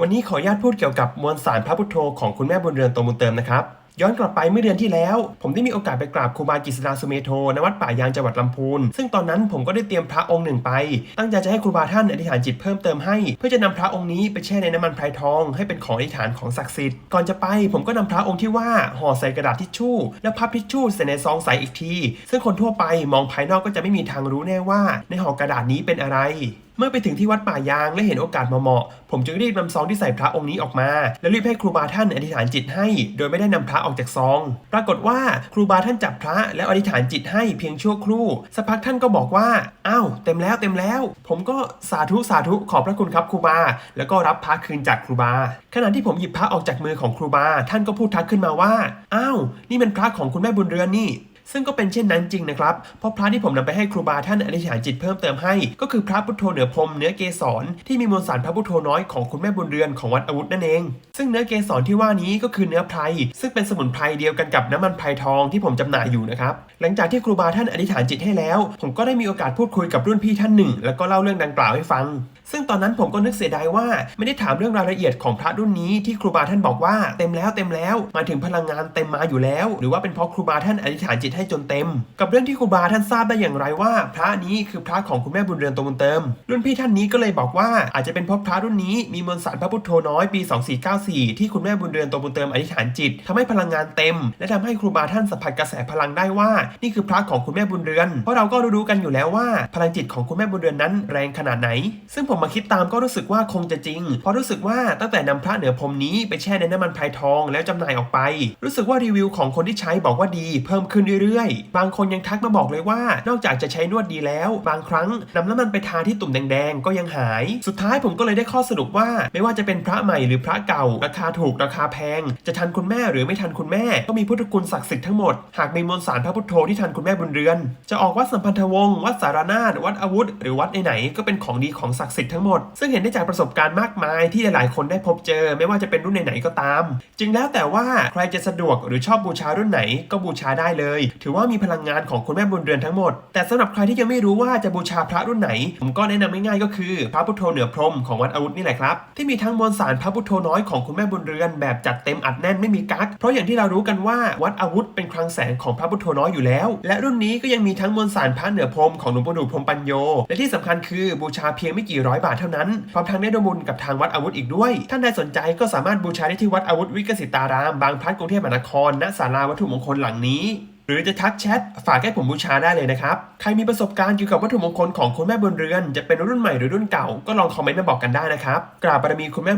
วันนี้ขออนุญาตพูดเกี่ยวกับมวลสารพระพุทโธของคุณแม่บุญเรือนตัวบุญเติมนะครับย้อนกลับไปเมื่อเดือนที่แล้ว ผมได้มีโอกาสไปกราบครูบากิษณาสุเมโทณวัดป่ายางจังหวัดลำพูนซึ่งตอนนั้นผมก็ได้เตรียมพระองค์หนึ่งไป ตั้งใจจะให้ครูบาท่านอธิษฐานจิตเพิ่มเติมให้ เพื่อจะนำพระองค์นี้ไปแช่ในน้ำมันไพรทอง ให้เป็นของอธิษฐานของศักดิ์สิทธิ์ก่อนจะไป ผมก็นำพระองค์ที่ว่าห่อใส่กระดาษทิชชู่ และพับทิชชู่ใส่ในซองใสอีกที ซึ่งคนทั่วไปมองภายนอกก็จะไม่มีทางรู้แน่ว่า ในห่อกระดาษนี้เป็นอะไรเมื่อไปถึงที่วัดป่ายางและเห็นโอกาสเหมาะ ผมจึงรีบนำซองที่ใส่พระองค์นี้ออกมา และรีบให้ครูบาท่านอธิษฐานจิตให้ โดยไม่ได้นำพระออกจากซอง ปรากฏว่าครูบาท่านจับพระแล้วอธิษฐานจิตให้เพียงชั่วครู่ สักพักท่านก็บอกว่า อ้าวเต็มแล้วเต็มแล้ว ผมก็สาธุสาธุขอบพระคุณครับครูบา แล้วก็รับพระคืนจากครูบา ขณะที่ผมหยิบพระออกจากมือของครูบา ท่านก็พูดทักขึ้นมาว่า อ้าว นี่มันพระของคุณแม่บุญเรือนนี่ ซึ่งก็เป็นเช่นนั้นจริงนะครับ เพราะพระที่ผมนำไปให้ครูบาท่านอธิษฐานจิตเพิ่มเติมให้ ก็คือพระพุทโธเหนือพรมเนื้อเกสรที่มีมวลสารพระพุทโธน้อยของคุณแม่บุญเรือนของวัดอาวุธนั่นเอง ซึ่งเนื้อเกสรที่ว่านี้ก็คือเนื้อไพรซึ่งเป็นสมุนไพรเดียวกันกับน้ำมันไพรทองที่ผมจำหน่ายอยู่นะครับหลังจากที่ครูบาท่านอธิษฐานจิตให้แล้ว ผมก็ได้มีโอกาสพูดคุยกับรุ่นพี่ท่านหนึ่ง แล้วก็เล่าเรื่องดังกล่าวให้ฟัง ซึ่งตอนนั้นผมก็นึกเสียดายว่า ไม่ได้ถามเรื่องรายละเอียดของพระรุ่นนี้ที่ครูบาท่านบอกว่าเต็มแล้วเต็มแล้วมาถึงพลังงานเต็มมาอยู่แล้ว หรือว่าเป็นเพราะครูบาท่านอธิษฐานจิตให้จนเต็ม กับเรื่องที่ครูบาท่านทราบได้อย่างไรว่า พระนี้คือพระของคุณแม่บุญเรือนตัวบุญเติม รุ่นพี่ท่านนี้ก็เลยบอกว่าอาจจะเป็นเพราะพระรุ่นนี้มีมวลสารพระพุทโธน้อยปี 2494 ที่คุณแม่บุญเรือนตัวบุญเติมอธิษฐานจิตทำให้พลังงานเต็ม และทำให้ครูบาท่านสัมผัสกระแสพลังได้ว่า นี่คือพระของคุณแม่บุญเรือนเพราะเราก็รู้ๆกันอยู่แล้วว่า พลังจิตของคุณแม่บุญเรือนนั้นแรงขนาดไหน ซึ่งผมมาคิดตามก็รู้สึกว่าคงจะจริง เพราะรู้สึกว่าตั้งแต่นำพระเหนือพรมนี้ไปแช่ในน้ำมันไพรทองแล้วจำหน่ายออกไป รู้สึกว่ารีวิวของคนที่ใช้บอกว่าดีเพิ่มขึ้นเรื่อยๆ บางคนยังทักมาบอกเลยว่า นอกจากจะใช้นวดดีแล้ว บางครั้งนำน้ำมันไปทาที่ตุ่มแดงๆก็ยังหาย สุดท้ายผมก็เลยได้ข้อสรุปว่า ไม่ว่าจะเป็นพระใหม่หรือพระเก่า ราคาถูกราคาแพง จะทันคุณแม่หรือไม่ทันคุณแม่ ก็มีพุทธคุณศักดิ์สิทธิ์ทั้งหมดหากมีมวลสารพระพุทโธที่ทันคุณแม่บุญเรือน จะออกวัดสัมพันธวงศ์วัดสารนาถวัดอาวุธ หรือวัดไหนๆก็เป็นของดีของศักดิ์สิทธิ์ทั้งหมด ซึ่งเห็นได้จากประสบการณ์มากมายที่หลายๆคนได้พบเจอ ไม่ว่าจะเป็นรุ่นไหนๆก็ตาม จึงแล้วแต่ว่าใครจะสะดวกหรือชอบบูชารุ่นไหนก็บูชาได้เลย ถือว่ามีพลังงานของคุณแม่บุญเรือนทั้งหมด แต่สำหรับใครที่ยังไม่รู้ว่าจะบูชาพระรุ่นไหน ผมก็แนะนำง่ายๆก็คือ พระพุทโธเหนือพรมของวัดอาวุธนี่แหละครับที่มีทั้งมวลสารพระพุทโธน้อยของคุณแม่บุญเรือนแบบจัดเต็มอัดแน่นไม่มีกั๊กเพราะอย่างที่เรารู้กันว่าวัดอาวุธเป็นคลังแสงของพระพุทโธน้อยอยู่แล้ว และรุ่นนี้ก็ยังมีทั้งมวลสารพระเหนือพรมของหลวงปู่ดูพรมปัญโยและที่สำคัญคือบูชาเพียงไม่กี่ร้อยบาทเท่านั้น พร้อมทั้งได้ดมุลกับทางวัดอาวุธอีกด้วย ท่านใดสนใจก็สามารถบูชาได้ที่วัดอาวุธวิกสิตาราม บางพลัดกรุงเทพมหานคร ณ ศาลาวัตถุมงคลหลังนี้หรือจะทักแชทฝากให้ผมบูชาได้เลยนะครับ ใครมีประสบการณ์เกี่ยวกับวัตถุมงคลของคุณแม่บนเรือน จะเป็นรุ่นใหม่หรือรุ่นเก่า ก็ลองคอมเมนต์มาบอกกันได้นะครับ กราบบารมีคุณแม่